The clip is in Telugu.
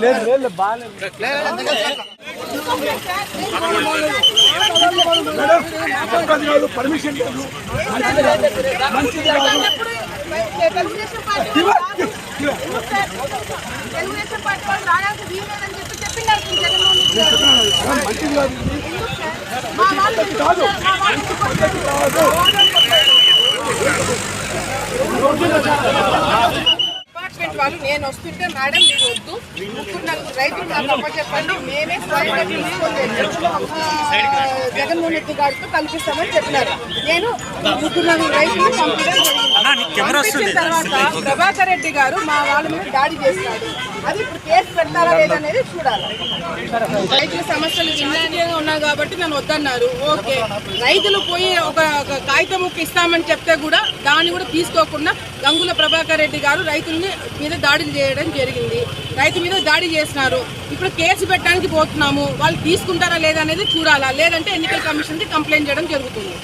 లేదు లేదు బాగాలేదు పర్మిషన్ లేదు మంచిది కాదు తెలుగుదేశం పార్టీ వాళ్ళు తెలుగుదేశం పార్టీ వాళ్ళు రావడానికి వీల్లేదని చెప్పి చెప్పినారు ఈ జగన్మోహన్ రెడ్డి గారు. మంచిది కాదు ఇది. ఎందుకు సార్? మా వాళ్ళు డిపార్ట్మెంట్ వాళ్ళు నేను వస్తుంటే మేడం మీరు వద్దు. ముగ్గురు నలుగురు రైతులు నాకు అప్పచెప్పండి. మేమే స్వయంగా తీసుకొని జగన్మోహన్ రెడ్డి గారితో కల్పిస్తామని చెప్పినారు. నేను ముగ్గురు నలుగురు రైతులు పంపించిన తర్వాత ప్రభాకర్ రెడ్డి గారు మా వాళ్ళ మీద దాడి చేసినాడు అది ఇప్పుడు కేసు పెడతారా లేదనేది చూడాలి. రైతుల సమస్యలు చిన్నగా ఉన్నాయి కాబట్టి నేను వద్దన్నారు. ఓకే. రైతులు పోయి ఒక కాగితం ముక్క ఇస్తామని చెప్తే కూడా దాన్ని కూడా తీసుకోకుండా గంగుల ప్రభాకర్ రెడ్డి గారు రైతుల్ని మీద దాడులు చేయడం జరిగింది. రైతు మీద దాడి చేసినారు. ఇప్పుడు కేసు పెట్టడానికి పోతున్నాము. వాళ్ళు తీసుకుంటారా లేదా అనేది చూడాలా? లేదంటే ఎన్నికల కమిషన్కి కంప్లైంట్ చేయడం జరుగుతుంది.